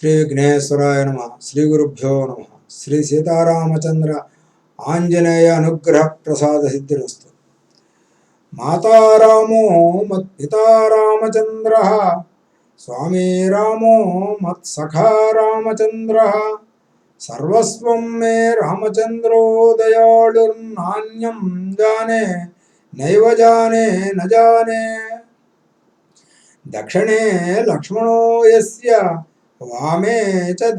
శ్రీ విఘ్నేశ్వరాయ నమ. శ్రీ గురుభ్యో నమ. శ్రీ సీతారామచంద్ర ఆంజనేయ అనుగ్రహ ప్రసాద సిద్ధిరస్తు మాతారామో మత్పితారామచంద్ర స్వామీ రామో మత్సఖా రామచంద్ర. సర్వస్వం మే రామచంద్రో దయాళుర్నాణ్యం జానే నైవ జానే న జానే. దక్షిణే లక్ష్మణో యస్య వామే చ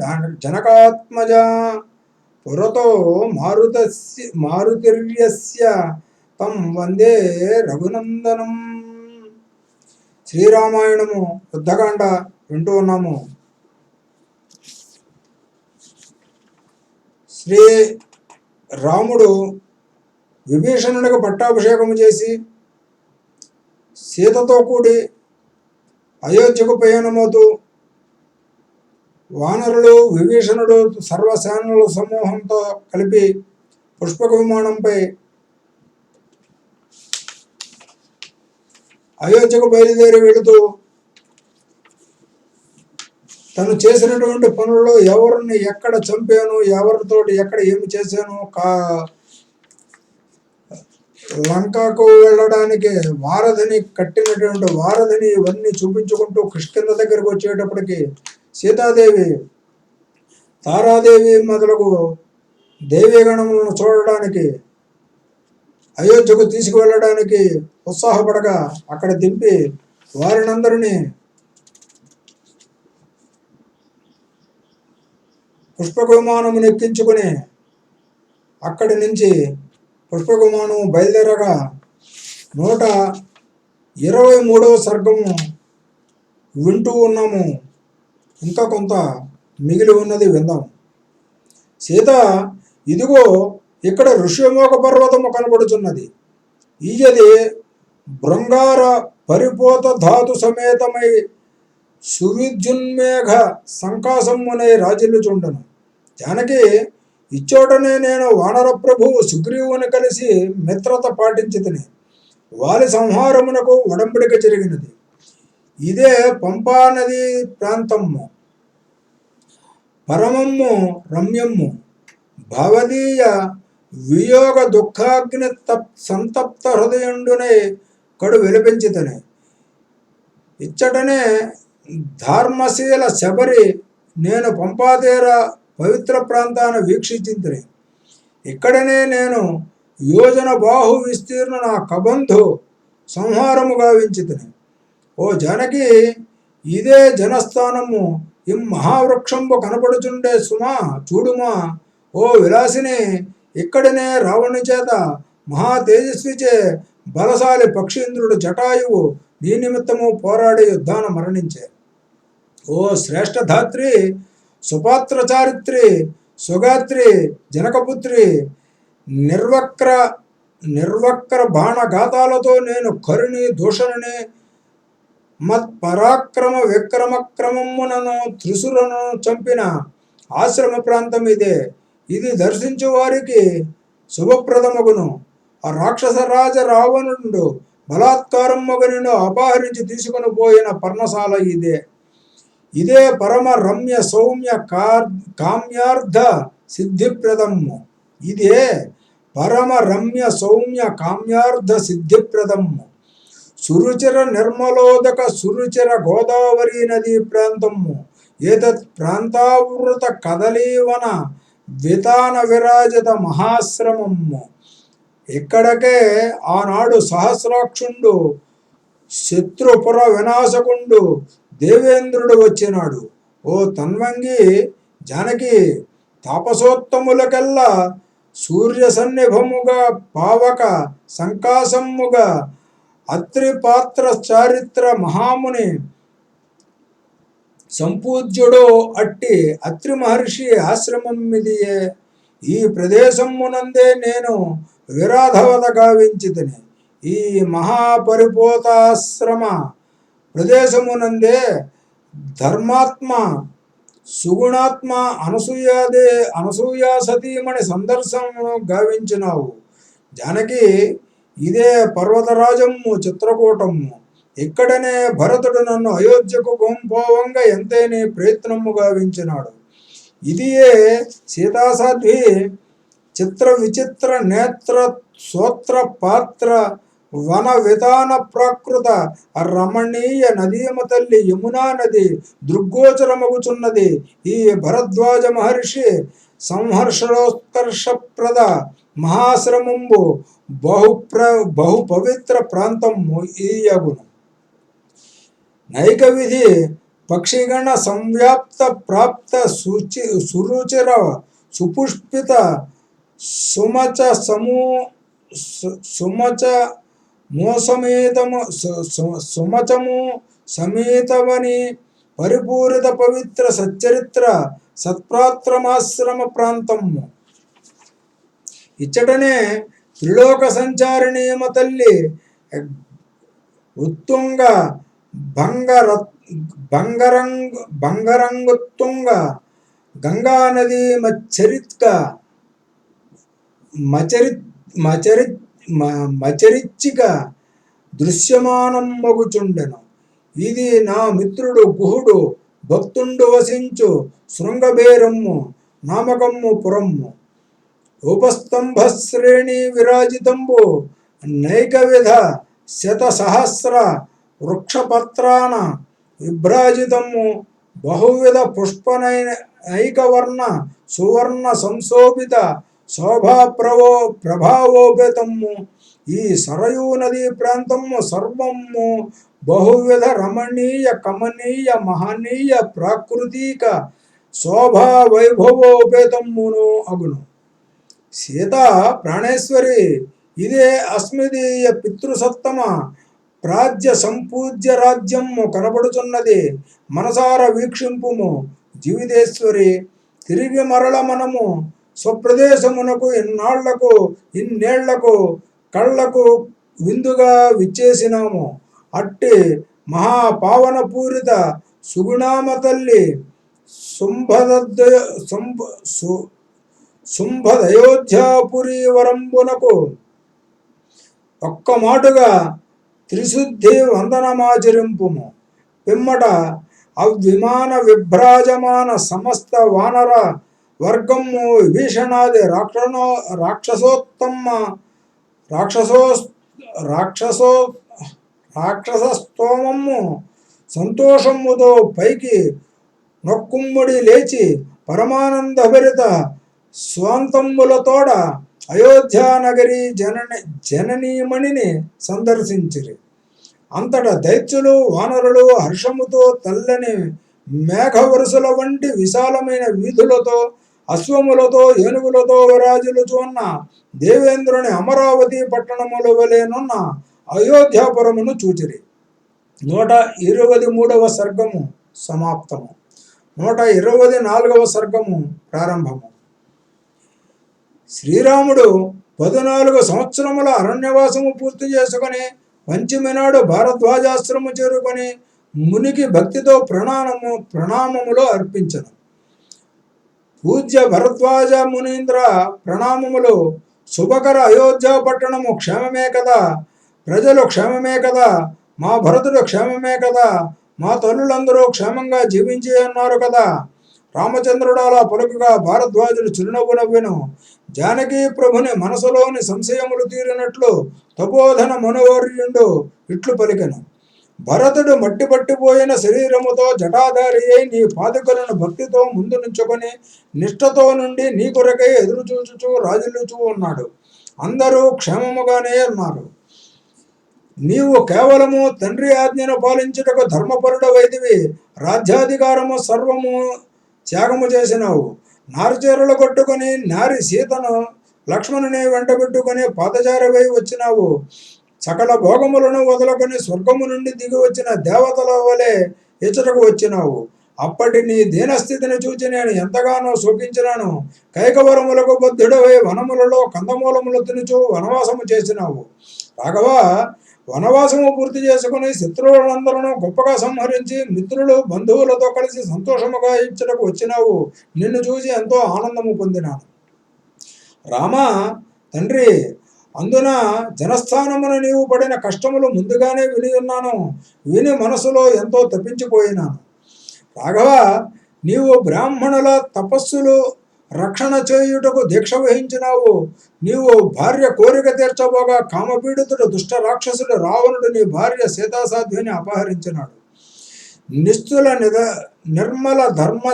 జనకాత్మజ పురతో మారుతస్య మారుతిర్యస్య తం వందే రఘునందనం. శ్రీరామాయణము యుద్ధకాండ వింటూ ఉన్నాము. శ్రీ రాముడు విభీషణుడికి పట్టాభిషేకము చేసి సీతతో కూడి అయోధ్యకు ప్రయాణమవుతూ వానరులు విభీషణుడు సర్వసేనల సమూహంతో కలిపి పుష్పక విమానంపై అయోధ్యకు బయలుదేరి వెళుతూ తను చేసినటువంటి పనుల్లో ఎవరిని ఎక్కడ చంపాను ఎవరితోటి ఎక్కడ ఏమి చేశాను కా లంకకు వెళ్ళడానికి వారధిని కట్టినటువంటి వారధిని ఇవన్నీ చూపించుకుంటూ కృష్ణ దగ్గరకు వచ్చేటప్పటికి సీతాదేవి తారాదేవి మొదలగు దేవీగణములను చూడడానికి అయోధ్యకు తీసుకువెళ్ళడానికి ఉత్సాహపడగా అక్కడ దింపి వారినందరినీ పుష్పక ఎక్కించుకుని అక్కడి నుంచి పుష్పక బయలుదేరగా నూట ఇరవై మూడవ సర్గము వింటూ ఉన్నాము. ఇంకా కొంత మిగిలి ఉన్నది విందాం. సీత ఇదిగో ఇక్కడ ఋష్యమోక పర్వతము కనబడుచున్నది. ఈయది బృంగార పరిపోత ధాతు సమేతమై సువిద్యున్మేఘ సంకాసమునే రాజిల్లుచుండను. జానకి ఇచ్చోటనే నేను వానర ప్రభువు సుగ్రీవుని కలిసి మిత్రత పాటించితిని. వారి సంహారమునకు ఒడంబడిక జరిగినది. ఇదే పంపా నది ప్రాంతము పరమమ్ము రమ్యమ్ము. భవదీయ వియోగ దుఃఖాగ్ని తప్ సంతప్త హృదయుండునే కడు విలపించితనే. ఇచ్చటనే ధర్మశీల శబరి నేను పంపాతీర పవిత్ర ప్రాంతాన్ని వీక్షించింది ఇక్కడనే నేను యోజన బాహు విస్తీర్ణ నా కబంధు సంహారము గావించితని. ఓ జానకి ఇదే జనస్థానము. ఇం మహావృక్షంబు కనపడుచుండే సుమా చూడుమా. ఓ విలాసిని ఇక్కడనే రావణి చేత మహా తేజస్విచే బలశాలి పక్షీంద్రుడు జటాయువు నీ నిమిత్తము పోరాడి యుద్ధాన మరణించే. ఓ శ్రేష్ఠధాత్రి సుపాత్ర చారిత్రి సుగాత్రి జనకపుత్రి నిర్వక్ర నిర్వక్ర బాణఘాతాలతో నేను కరుని దూషణని మత్ పరాక్రమ విక్రమ క్రమమునను త్రిసురను చంపిన ఆశ్రమ ప్రాంతం ఇదే. ఇది దర్శించు వారికి శుభప్రదమగును. ఆ రాక్షస రాజ రావణుడు బలాత్కారం మగనిను అపహరించి తీసుకుని పోయిన పర్ణశాల ఇదే. ఇదే పరమ రమ్య సౌమ్య కార్ కామ్యార్థ సిద్ధిప్రదము. ఇదే పరమ రమ్య సౌమ్య కామ్యార్థ సిద్ధిప్రదము. సురుచిర నిర్మలోదక సురుచిర గోదావరి నదీ ప్రాంతము. ఏతత్ ప్రాంతావృత కదలీవన వితాన విరాజిత మహాశ్రమము. ఇక్కడకే ఆనాడు సహస్రాక్షుండు శత్రుపుర వినాశకుండు దేవేంద్రుడు వచ్చినాడు. ఓ తన్వంగి జానకి తాపసోత్తములకెల్లా సూర్య సన్నిభముగా పావక సంకాసముగా అత్రి పాత్ర చారిత్ర మహాముని సంపూజ్యుడో అట్టి అత్రి మహర్షి ఆశ్రమం మిదియే. ఈ ప్రదేశమునందే నేను విరాధవత గావించితిని. ఈ మహాపరిపోతాశ్రమ ప్రదేశమునందే ధర్మాత్మ సుగుణాత్మ అనసూయాదే అనసూయా సతీమణి సందర్శనమును గావించినావు. జానకి ఇదే పర్వతరాజము చిత్రకూటము ఇక్కడనే భరతుడు నన్ను అయోధ్యకు గొంపోవంగా ఎంతైనా ప్రయత్నము గావించినాడు. ఇదియే సీతాసాధ్వి చిత్ర విచిత్ర నేత్ర సోత్ర పాత్ర వన విధాన ప్రాకృత రమణీయ నదీమ తల్లి యమునా నది దృగ్గోచరమగుచున్నది. ఈ భరద్వాజ మహర్షి సంహర్షణోత్కర్షప్రద మహాశ్రమంబు బహు ప్ర బహు పవిత్ర ప్రాంతము ఈయగును నైక విధి పక్షిగణ సంవ్యాప్త ప్రాప్త సుచి సురుచిర సుపుష్పిత సుమచ సమూ సుమచ మోసమేతము సుమచము సమేతమని పరిపూరిత పవిత్ర సచ్చరిత్ర సత్ప్రాత్రమాశ్రమ ప్రాంతము. ఇచ్చటనే త్రిలోక సంచారిణీయమ తల్లి ఉత్తుంగ భంగర భంగరంగు భంగరంగుత్తుంగ గంగానది మచ్చరిత్క మచరి మచరి మ- మచరిచ్చిక దృశ్యమానం మగుచుండెను. ఇది నా మిత్రుడు గుహుడు భక్తుండు వసించు శృంగబేరమ్ము నామకమ్ము పురమ్ము. ఉపస్తంభశ్రేణి విరాజితంబు నైకవిధ శత సహస్ర వృక్షపత్రాన విభ్రాజితము బహువిధ పుష్పనై ఐకవర్ణ సువర్ణ సంశోభిత శోభా ప్రవో ప్రభావోపేతము ఈ సరయూ నదీ ప్రాంతము సర్వము బహువిధ రమణీయ కమనీయ మహనీయ ప్రాకృతిక శోభా వైభవోపేతమును అగును. సీత ప్రాణేశ్వరి ఇదే అస్మిదీయ పితృసత్తమ. ప్రాజ్య సంపూజ్య రాజ్యము కనబడుచున్నది మనసార వీక్షింపుము. జీవితేశ్వరి తిరిగి మరల మనము స్వప్రదేశమునకు ఇన్నాళ్ళకు ఇన్నేళ్ళకు కళ్ళకు విందుగా విచ్చేసినాము. అట్టి మహాపావన పూరిత సుగుణామ తల్లి శుంభద శుంభ సు వరంబునకు ఒక్క మాటుగా త్రిశుద్ధి వందనమాచరింపుము. పిమ్మట అవిమాన విభ్రాజమాన సమస్త వానర వర్గము విభీషణాది రాక్షణో రాక్షసోత్తమ రాక్షసో రాక్షసో రాక్షసస్తోమము సంతోషముతో పైకి నొక్కుమ్మడి లేచి పరమానందభరిత స్వాంతములతోడ అయోధ్యానగరి జనని జననీమణిని సందర్శించిరి. అంతట దైత్యులు వానరులు హర్షముతో తెల్లని మేఘవరుసల వంటి విశాలమైన వీధులతో అశ్వములతో ఏనుగులతో విరాజులుచున్న దేవేంద్రుని అమరావతి పట్టణముల వలెనున్న అయోధ్యాపురమును చూచిరి. నూట ఇరవై మూడవ సర్గము సమాప్తము. నూట ఇరవై నాలుగవ సర్గము ప్రారంభము. శ్రీరాముడు పద్నాలుగు సంవత్సరముల అరణ్యవాసము పూర్తి చేసుకొని పంచమి నాడు భారద్వాజాశ్రము చేరుకొని మునికి భక్తితో ప్రణామము ప్రణామములు అర్పించను. పూజ్య భరద్వాజ మునీంద్ర ప్రణామములు శుభకర అయోధ్య పట్టణము క్షేమమే కదా ప్రజలు క్షేమమే కదా మా భరతుడు క్షేమమే కదా మా తల్లులందరూ క్షేమంగా జీవించి అన్నారు కదా. రామచంద్రుడు అలా పలుకగా భారద్వాజుడు చిరునవ్వు నవ్వెను. జానకి ప్రభుని మనసులోని సంశయములు తీరినట్లు తపోధన మనోవర్యుండు ఇట్లు పలికెను. భరతుడు మట్టి పట్టిపోయిన శరీరముతో జటాధారి అయి నీ పాదుకలను భక్తితో ముందు నుంచుకొని నిష్ఠతో నుండి నీ కొరకై ఎదురు చూచుచూ రాజులుచూ ఉన్నాడు. అందరూ క్షేమముగానే ఉన్నారు. నీవు కేవలము తండ్రి ఆజ్ఞను పాలించుటకు ధర్మపరుడవైదివి రాజ్యాధికారము సర్వము త్యాగము చేసినావు. నారిచేరులు కొట్టుకొని నారి సీతను లక్ష్మణుని వెంటబెట్టుకొని పాదచారవై వచ్చినావు. సకల భోగములను వదులుకొని స్వర్గము నుండి దిగి వచ్చిన దేవతల వలె ఇచ్చటకు వచ్చినావు. అప్పటి నీ దీనస్థితిని చూచి నేను ఎంతగానో శోకించినాను. కైకవరములకు బుద్ధుడవై వనములలో కందమూలములు తినుచు వనవాసము చేసినావు. రాఘవ వనవాసము పూర్తి చేసుకుని శత్రువులందరూ గొప్పగా సంహరించి మిత్రులు బంధువులతో కలిసి సంతోషముగా ఇచ్చటకు వచ్చినావు. నిన్ను చూసి ఎంతో ఆనందము పొందినాను. రామ తండ్రి అందున జనస్థానమున నీవు పడిన కష్టములు ముందుగానే విని ఉన్నాను. విని మనసులో ఎంతో తప్పించిపోయినాను. రాఘవ నీవు బ్రాహ్మణుల తపస్సులు రక్షణ చేయుటకు దీక్ష వహించినావు. నీవు భార్య కోరిక తీర్చబోగా కామపీడితుడు దుష్ట రాక్షసుడు రావణుడు నీ భార్య సీతాసాధ్విని అపహరించినాడు. నిస్తుల నిద నిర్మల ధర్మ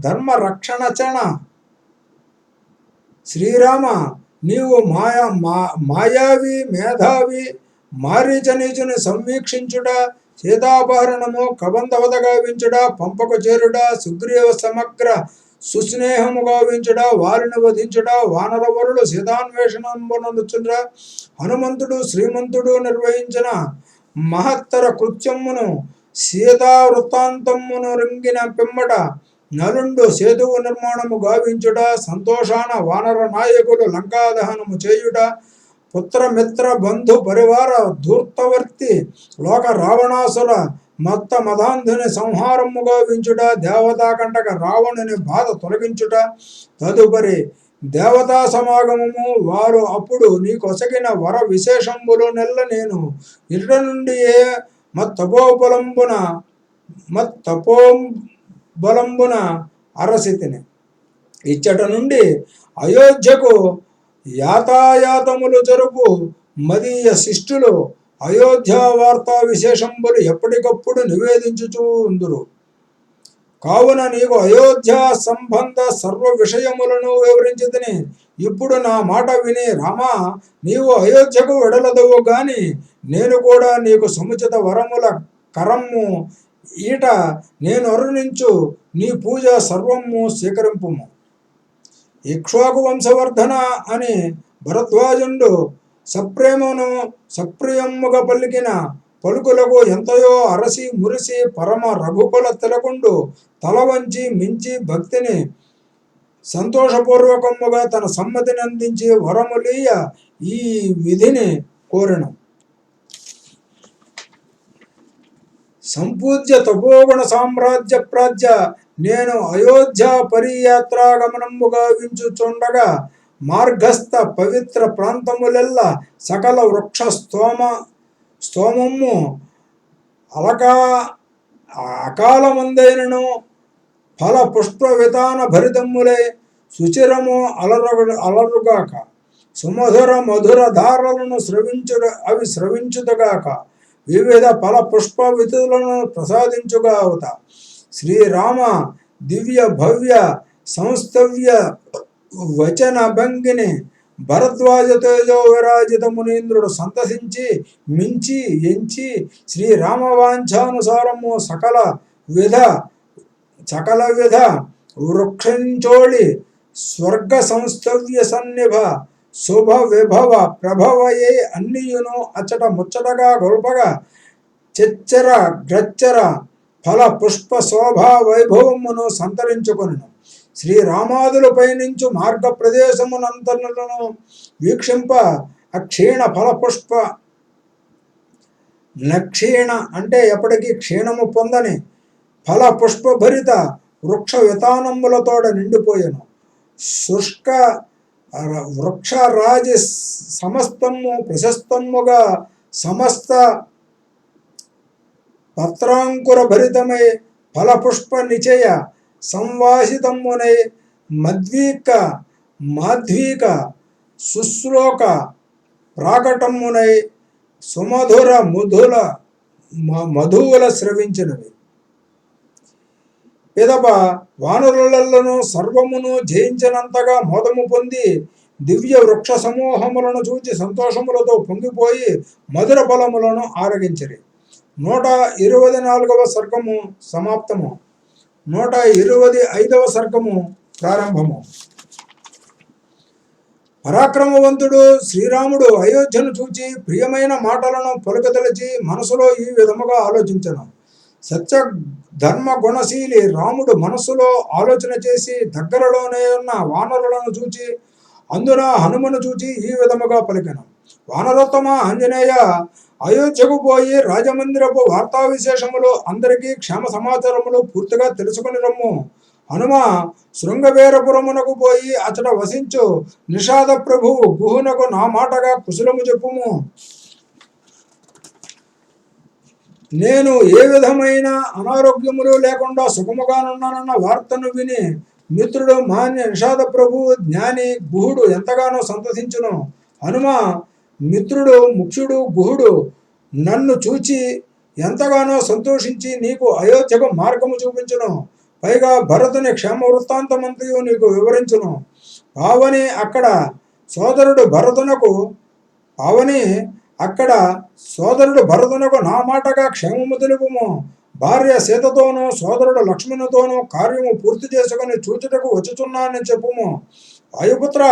ధర్మ రక్షణచణ శ్రీరామ నీవు మాయా మా మాయావి మేధావి మారీచనీచుని సంవీక్షించుట సీతాపహరణము కబంధవదగావించుట పంపకు చేరుడ సుగ్రీవ సమగ్ర సుస్నేహము గావించుట వారిని వధించుడా వానర వరుడు సీతాన్వేషణంబునందుచుండ్ర హనుమంతుడు శ్రీమంతుడు నిర్వహించిన మహత్తర కృత్యమును సీతా వృత్తాంతమును రింగిన పిమ్మట నలుండు సేతువు నిర్మాణము గావించుట సంతోషాన వానర నాయకులు లంకాదహనము చేయుట పుత్రమిత్ర బంధు పరివార ధూర్తవర్తి లోక రావణాసుర మత్త మదాంధుని సంహారము గావించుట దేవతాకంటక రావణుని బాధ తొలగించుట. తదుపరి దేవతా సమాగమము. వారు అప్పుడు నీకొసగిన వర విశేషంబులు నెల్ల నేను ఇరుడ నుండి ఏ మత్తపోబలంబున మత్తపో బలంబున అరసితిని. ఇచ్చట నుండి అయోధ్యకు యాతాయాతములు జరుపు మదీయ శిష్టులు అయోధ్య వార్తా విశేషంబులు ఎప్పటికప్పుడు నివేదించుచూ ఉందురు. కావున నీకు అయోధ్య సంబంధ సర్వ విషయములను వివరించుదని ఇప్పుడు నా మాట విని రామా నీవు అయోధ్యకు వెడలదవు గాని నేను కూడా నీకు సముచిత వరముల కరమ్ము ఈట నేను అరుణించు నీ పూజ సర్వము స్వీకరింపుము. ఇక్ష్వాకు వంశవర్ధన అని భరద్వాజుండు సప్రేమను సప్రియమ్ముగ పలికిన పలుకులకు ఎంతయో అరసి మురిసి పరమ రఘుకుల తిలకుండు తల వంచి మించి భక్తిని సంతోషపూర్వకముగా తన సమ్మతిని అందించి వరములీయ ఈ విధిని కోరిన. సంపూజ్య తపోగుణ సామ్రాజ్య ప్రాజ్య నేను అయోధ్య పరియాత్రాగమనము గావించుచుండగా మార్గస్థ పవిత్ర ప్రాంతములెల్ల సకల వృక్ష స్తోమ స్తోమము అలకా అకాలమందైనను ఫల పుష్ప విధాన భరితమ్ములే సుచిరము అలరు అలరుగాక. సుమధుర మధుర ధారలను స్రవించుట అవి స్రవించుతగాక వివిధ ఫల పుష్ప విధులను ప్రసాదించుగావుత శ్రీరామ దివ్య భవ్య సంస్థవ్య వచన భంగిని భరద్వాజ తేజో విరాజిత మునీంద్రుడు సంతసించి మించి ఎంచి శ్రీరామవాంఛానుసారము సకల విధ సకల విధ వృక్షంచోళి స్వర్గ సంస్థవ్య సన్నిభ శుభ విభవ ప్రభవయే అన్నియును అచ్చట ముచ్చటగా గొల్పగా చెచ్చర గ్రచ్చర ఫల పుష్ప శోభా వైభవమును సంతరించుకొను శ్రీరామాదులపై నుంచి మార్గ ప్రదేశమునంతలను వీక్షింప అక్షీణ ఫలపుష్ప. నక్షీణ అంటే ఎప్పటికీ క్షీణము పొందని ఫల పుష్పభరిత వృక్ష వితానములతోడ నిండిపోయాను. శుష్క వృక్షరాజి సమస్తము ప్రశస్తముగా సమస్త పత్రాంకుర భరితమై ఫలపుష్ప నిచయ సంవాసితమునై మద్వీక మాధ్వీక శుశ్లోక ప్రాకటమ్మునై సుమధుర ముధుల మధువుల స్రవించినవి. పిదప వానరులను సర్వమును జయించినంతగా మోదము పొంది దివ్య వృక్ష సమూహములను చూచి సంతోషములతో పొంగిపోయి మధుర ఫలములను ఆరగించరి. నూట ఇరవై నాలుగవ సర్గము సమాప్తము. నూట ఇరవై ఐదవ సర్గము ప్రారంభము. పరాక్రమవంతుడు శ్రీరాముడు అయోధ్యను చూచి ప్రియమైన మాటలను పలుకదలిచి మనసులో ఈ విధముగా ఆలోచించను. సత్య ధర్మ గుణశీలి రాముడు మనస్సులో ఆలోచన చేసి దగ్గరలోనే ఉన్న వానరులను చూచి అందున హనుమను చూచి ఈ విధముగా పలికను. వానరోత్తమ ఆంజనేయ అయోధ్యకు పోయి రాజమందిరపు వార్తా విశేషములు అందరికీ క్షేమ సమాచారములు పూర్తిగా తెలుసుకుని రమ్ము. హనుమ శృంగవీరపురమునకు పోయి అతడ వసించు. నిషాద ప్రభువు గుహునకు నా మాటగా కుశలము చెప్పుము. నేను ఏ విధమైన అనారోగ్యములు లేకుండా సుఖముగానున్నానన్న వార్తను విని మిత్రుడు మాన్య నిషాద ప్రభువు జ్ఞాని గుహుడు ఎంతగానో సంతసించును హనుమ మిత్రుడు ముఖ్యుడు గుహుడు నన్ను చూచి ఎంతగానో సంతోషించి నీకు అయోధ్యకు మార్గము చూపించును. పైగా భరతుని క్షేమ వృత్తాంతమంతయు నీకు వివరించును. పావని అక్కడ సోదరుడు భరతునకు పావని అక్కడ సోదరుడు భరతునకు నా మాటగా క్షేమము తెలుపుము. భార్య సీతతోనూ సోదరుడు లక్ష్మణుతోనూ కార్యము పూర్తి చేసుకుని చూచుటకు వచ్చుచున్నానని చెప్పుము. వాయుపుత్ర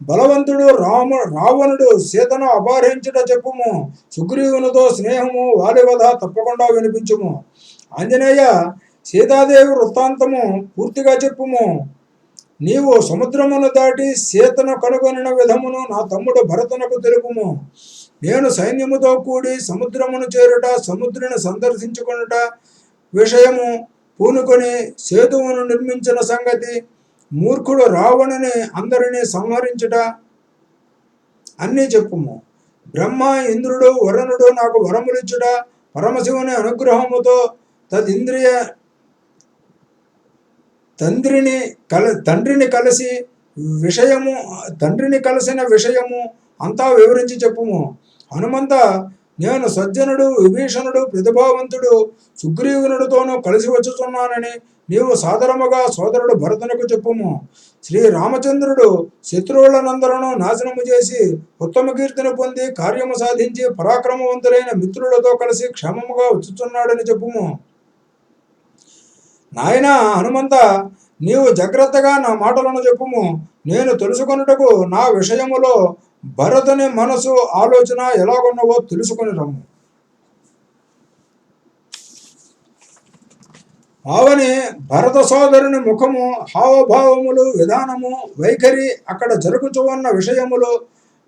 బలవంతుడు రాము రావణుడు సీతను అపహరించుట చెప్పుము. సుగ్రీవునితో స్నేహము వారి వధ తప్పకుండా వినిపించుము. ఆంజనేయ సీతాదేవి వృత్తాంతము పూర్తిగా చెప్పుము. నీవు సముద్రమును దాటి సీతను కనుగొనిన విధమును నా తమ్ముడు భరతునకు తెలుపుము. నేను సైన్యముతో కూడి సముద్రమును చేరుట సముద్రుని సందర్శించుకొనుట విషయము పూనుకొని సేతువును నిర్మించిన సంగతి మూర్ఖుడు రావణుని అందరినీ సంహరించుట అన్నీ చెప్పుము. బ్రహ్మ ఇంద్రుడు వరుణుడు నాకు వరములిచ్చుట పరమశివుని అనుగ్రహముతో తదింద్రియ తండ్రిని కల తండ్రిని కలిసి విషయము తండ్రిని కలిసిన విషయము అంతా వివరించి చెప్పుము. హనుమంత నేను సజ్జనుడు విభీషణుడు ప్రతిభావంతుడు సుగ్రీవునుడితోనూ కలిసి వచ్చుచున్నానని నీవు సాదరముగా సోదరుడు భరతునకు చెప్పుము. శ్రీ రామచంద్రుడు శత్రువులనందరను నాశనము చేసి ఉత్తమ కీర్తిని పొంది కార్యము సాధించి పరాక్రమవంతులైన మిత్రులతో కలిసి క్షేమముగా వచ్చుచున్నాడని చెప్పుము. నాయన హనుమంత నీవు జాగ్రత్తగా నా మాటలను చెప్పుము. నేను తెలుసుకొనుటకు నా విషయములో భరతుని మనసు ఆలోచన ఎలాగున్నవో తెలుసుకొని రమ్ము. ఆవని భరత సోదరుని ముఖము హావభావములు విధానము వైఖరి అక్కడ జరుగుతూ ఉన్న విషయములు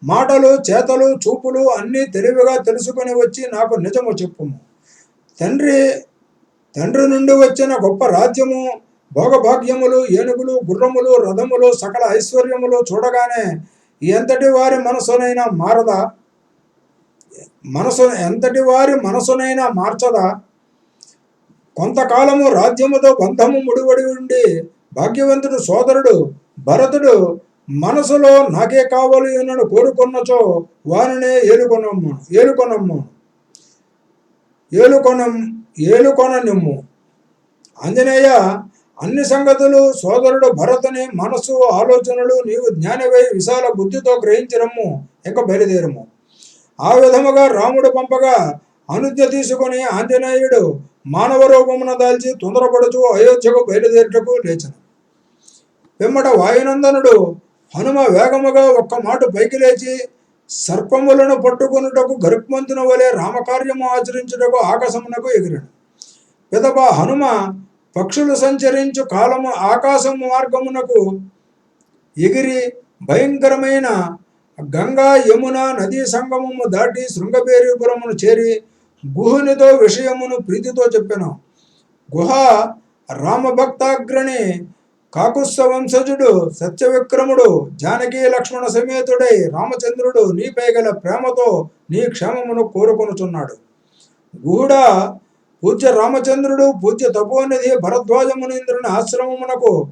మాటలు చేతలు చూపులు అన్నీ తెలివిగా తెలుసుకొని వచ్చి నాకు నిజము చెప్పుము. తండ్రి తండ్రి నుండి వచ్చిన గొప్ప రాజ్యము భోగభాగ్యములు ఏనుగులు గుర్రములు రథములు సకల ఐశ్వర్యములు చూడగానే ఎంతటి వారి మనసునైనా మారదా? మనసు ఎంతటి వారి మనసునైనా మార్చదా? కొంతకాలము రాజ్యముతో బంధము ముడివడి ఉండి భాగ్యవంతుడు సోదరుడు భరతుడు మనసులో నాకే కావాలి అని కోరుకున్నచో వారినే ఏలుకొనమ్ము ఏలుకొనమ్ము ఏలుకొనం ఏలుకొన నిమ్ము ఆంజనేయ అన్ని సంగతులు సోదరుడు భరతుని మనసు ఆలోచనలు నీవు జ్ఞానివై విశాల బుద్ధితో గ్రహించడము ఇంక బయలుదేరము. ఆ విధముగా రాముడు పంపగా అనుజ్ఞ తీసుకొని ఆంజనేయుడు మానవ రూపమున దాల్చి తొందరపడుచు అయోధ్యకు బయలుదేరుటకు లేచను. పిమ్మట వాయునందనుడు హనుమ వేగముగా ఒక్క మాట పైకి లేచి సర్పములను పట్టుకొనుటకు గరుక్మంతున వలె రామకార్యము ఆచరించుటకు ఆకాశమునకు ఎగిరాడు పిదప హనుమ పక్షులు సంచరించు కాలము ఆకాశం మార్గమునకు ఎగిరి భయంకరమైన గంగా యమున నదీ సంగమము దాటి శృంగబేరిపురమును చేరి గుహునితో విషయమును ప్రీతితో చెప్పాను. గుహ రామభక్తాగ్రణి కాకుత్స వంశజుడు సత్యవిక్రముడు జానకి లక్ష్మణ సమేతుడై రామచంద్రుడు నీపై గల ప్రేమతో నీ క్షేమమును కోరుకొనుచున్నాడు. గుహుడా పూజ్య రామచంద్రుడు పూజ్య తపోనిధి భరద్వాజమునీంద్రుని ఆశ్రమమునకు.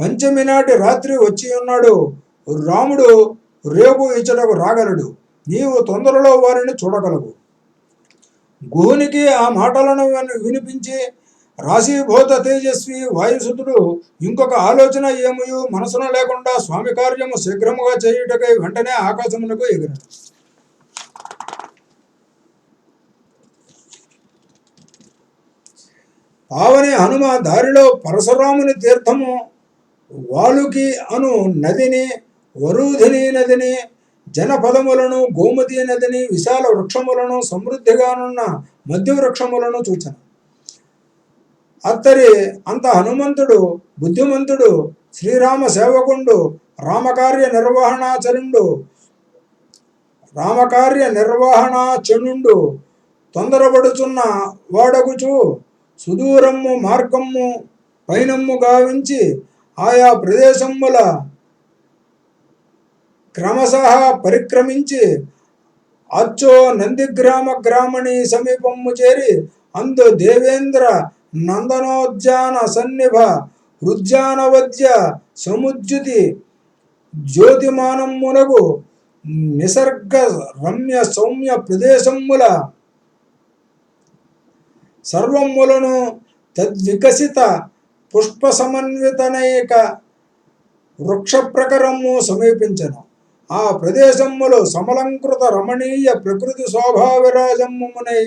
పంచమి నాటి రాత్రి వచ్చి ఉన్నాడు. రాముడు రేపు ఇచ్చటకు రాగలడు. నీవు తొందరలో వారిని చూడగలవు. గుహునికి ఆ మాటలను వినిపించి రాశీభూత తేజస్వి వాయుసుతుడు ఇంకొక ఆలోచన ఏమయు? మనసున లేకుండా స్వామి కార్యము శీఘ్రముగా చేయుటకై వెంటనే ఆకాశమునకు ఎగిరాడు. పావని హనుమ దారిలో పరశురాముని తీర్థము వాలుకి అను నదిని వరుధిని నదిని జనపదములను గోమతి నదిని విశాల వృక్షములను సమృద్ధిగానున్న మధ్య వృక్షములను చూచాను. అత్తరి అంత హనుమంతుడు బుద్ధిమంతుడు శ్రీరామ సేవకుండు రామకార్య నిర్వహణాచరుండు రామకార్య నిర్వహణాచనుండు తొందరపడుచున్న వాడగుచు సుదూరము మార్గము పైనమ్ము గావించి ఆయా ప్రదేశముల క్రమశ పరిక్రమించి అచ్చో నందిగ్రామ గ్రామణి సమీపము చేరి అందు దేవేంద్ర నందనోద్యాన సన్నిభ హృద్యానవద్య సముజ్జుతి జ్యోతిమానమునగు నిసర్గ రమ్య సౌమ్య ప్రదేశముల సర్వములను తద్వికసిత పుష్ప సమన్వితనైక వృక్ష ప్రకరము సమీపించను. ఆ ప్రదేశములో సమలంకృత రమణీయ ప్రకృతి శోభా విరాజమ్మునై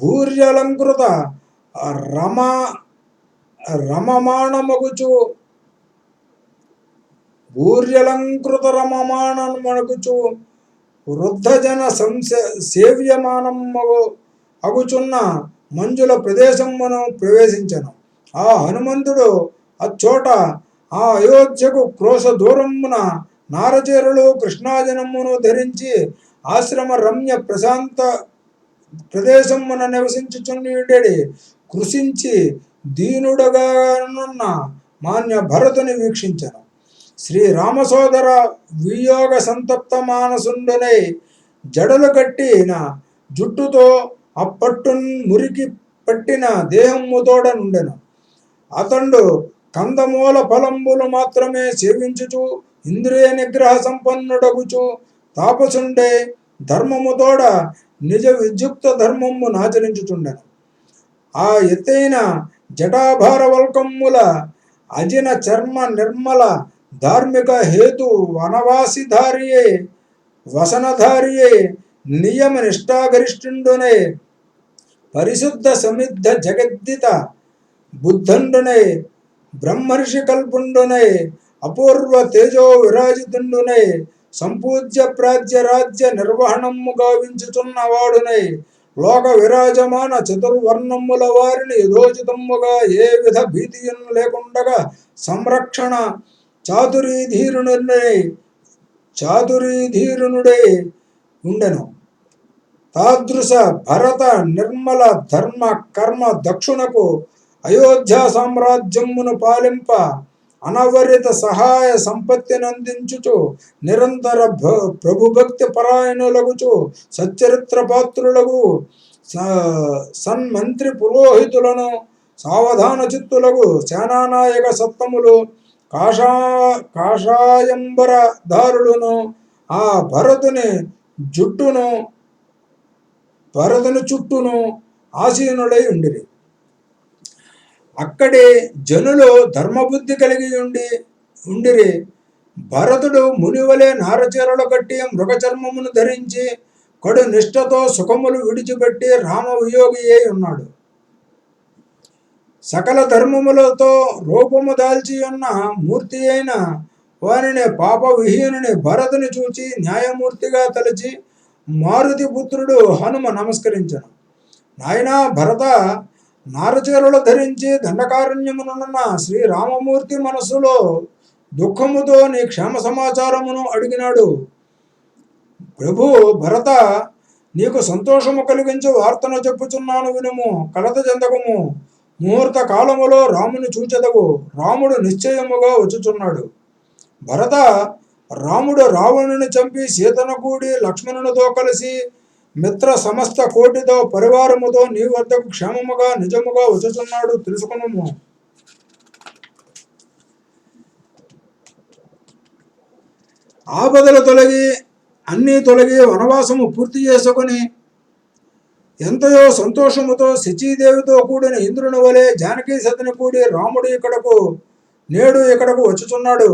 భూర్యలంకృత రమ రమమాణమగుచు భూర్యలంకృత రమమాణమగుచు వృద్ధజన సంస సేవ్యమానము అగుచున్న మంజుల ప్రదేశమును ప్రవేశించను. ఆ హనుమంతుడు అచ్చోట ఆ అయోధ్యకు క్రోశ దూరమున నారచీరలు కృష్ణాజనమును ధరించి ఆశ్రమ రమ్య ప్రశాంత ప్రదేశమున నివసించుచుండేడి కృషించి దీనుడగానున్న మాన్య భరతుని వీక్షించను. శ్రీ రామసోదర వియోగ సంతప్త మానసుండునై జడలు కట్టిన జుట్టుతో అప్పట్టున్ మురికి పట్టిన దేహముతోడ నుండెను. అతడు కందమూల ఫలంబులు మాత్రమే సేవించుచు ఇంద్రియ నిగ్రహ సంపన్నుడగుచు తాపసుండే ధర్మముతోడ నిజ విద్యుక్త ధర్మము నాచరించుచుండెను. ఆ ఎత్తైన జటాభార వల్కమ్ముల అజిన చర్మ నిర్మల ధార్మిక హేతు వనవాసిధారియే వసనధారియే నియమ నిష్టాగరిష్ఠుండునే పరిశుద్ధ సమిద్ధ జగద్దిత బుద్ధండునై బ్రహ్మర్షి కల్పుండునై అపూర్వ తేజో విరాజితుండునై సంపూజ్య ప్రాజ్య రాజ్య నిర్వహణము గావించుతున్నవాడునై లోక విరాజమాన చతుర్వర్ణముల వారిని యథోచితముగా ఏ విధ భీతియును లేకుండగా సంరక్షణ చాతురీధీరునుడై చాతురీధీరునుడై ఉండెను. తాదృశ భరత నిర్మల ధర్మ కర్మ దక్షుణకు అయోధ్య సామ్రాజ్యమును పాలింప అనవరిత సహాయ సంపత్తినందించుచు నిరంతర భ- ప్రభుభక్తి పరాయణులగుచు సచ్చరిత్ర పాత్రులకు స- సన్మంత్రి పురోహితులను సావధాన చిత్తులకు సేనానాయక సత్తములు కాషా కాషాయంబరదారులను ఆ భరతుని జుట్టును భరతుని చుట్టూను ఆసీనుడై ఉండిరి. అక్కడి జనులు ధర్మబుద్ధి కలిగి ఉండి ఉండిరి. భరతుడు మునివలే నారచీరలు కట్టి మృగచర్మమును ధరించి కడు నిష్ఠతో సుఖములు విడిచిపెట్టి రామవియోగి అయి ఉన్నాడు. సకల ధర్మములతో రూపము దాల్చి ఉన్న మూర్తి అయిన వారిని పాప విహీనుని భరతుని చూచి న్యాయమూర్తిగా తలచి మారుతి పుత్రుడు హనుమ నమస్కరించను. నాయనా భరత నారచీరలు ధరించి దండకారణ్యమునున్న శ్రీరామమూర్తి మనస్సులో దుఃఖముతో నీ క్షేమ సమాచారమును అడిగినాడు. ప్రభు భరత నీకు సంతోషము కలిగించి వార్తను చెప్పుచున్నాను వినుము కలత చెందకము. ముహూర్త కాలములో రాముని చూచెదవు రాముడు నిశ్చయముగా వచ్చుచున్నాడు. భరత రాముడు రావణుని చంపి సీతను కూడి లక్ష్మణునితో కలిసి మిత్ర సమస్త కోటితో పరివారముతో నీ వద్దకు క్షేమముగా నిజముగా వచ్చుచున్నాడు తెలుసుకున్నాము. ఆపదలు తొలగి అన్నీ తొలగి వనవాసము పూర్తి చేసుకొని ఎంతయో సంతోషముతో శచీదేవితో కూడిన ఇంద్రుని వలె జానకీ సతిని కూడి రాముడు ఇక్కడకు నేడు ఇక్కడకు వచ్చుచున్నాడు.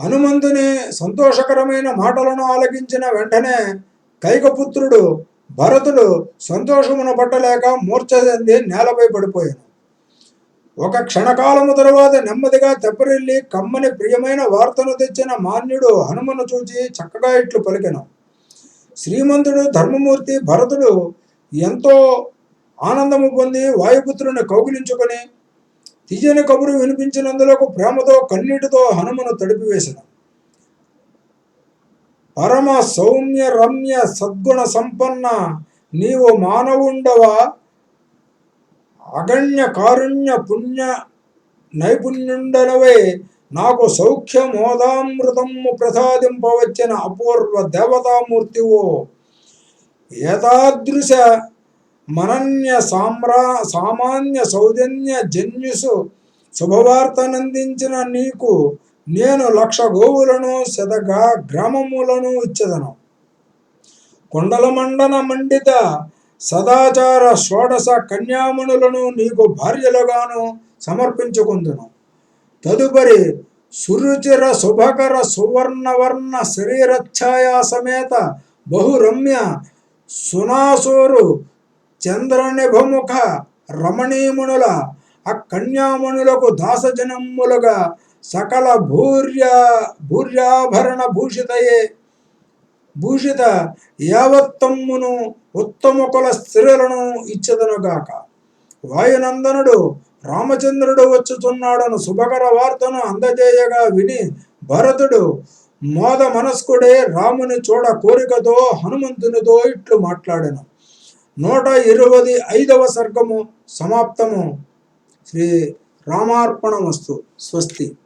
హనుమంతుని సంతోషకరమైన మాటలను ఆలకించిన వెంటనే కైకపుత్రుడు భరతుడు సంతోషమును పట్టలేక మూర్ఛ చెంది నేలపై పడిపోయాను ఒక క్షణకాలము తరువాత నెమ్మదిగా తెప్పరిల్లి కమ్మని ప్రియమైన వార్తను తెచ్చిన మాన్యుడు హనుమను చూచి చక్కగా ఇట్లు పలికెను. శ్రీమంతుడు ధర్మమూర్తి భరతుడు ఎంతో ఆనందము పొంది వాయుపుత్రుని కౌగిలించుకొని తీయని కబురు వినిపించినందులకు ప్రేమతో కన్నీటితో హనుమను తడిపివేసిన. పరమ సౌమ్య రమ్య సద్గుణ సంపన్న నీవు మానవుండవా? అగణ్య కారుణ్య పుణ్య నైపుణ్యుండనవే. నాకు సౌఖ్య మోదామృతము ప్రసాదింపవచ్చిన అపూర్వ దేవతామూర్తివో. ఏతాదృశ మనన్య సామ్రా సామాన్య సౌజన్య జన్యుసు శుభవార్తనందించిన నీకు. నేను లక్ష గోవులను శతగా గ్రామములను ఇచ్చదను. కొండల మండన మండిత సదాచార షోడశ కన్యామణులను నీకు భార్యలుగాను సమర్పించుకుందును. తదుపరి సురుచిర శుభకర సువర్ణవర్ణ శరీరఛాయా సమేత బహురమ్య సునాసోరు చంద్రనిభముఖ రమణీమునుల ఆ దాసజనములుగా సకల భూర్య భూర్యాభరణ భూషితయే. భూషిత యావత్తమ్మును ఉత్తముకుల స్త్రీలను ఇచ్చదనుగాక. వాయునందనుడు రామచంద్రుడు వచ్చుచున్నాడను శుభకర వార్తను అందజేయగా విని భరతుడు మోద మనస్కుడే రాముని చూడ కోరికతో హనుమంతునితో ఇట్లు మాట్లాడను. నూట ఇరవై ఐదవ సర్గము సమాప్తము. శ్రీ రామార్పణ వస్తు స్వస్తి.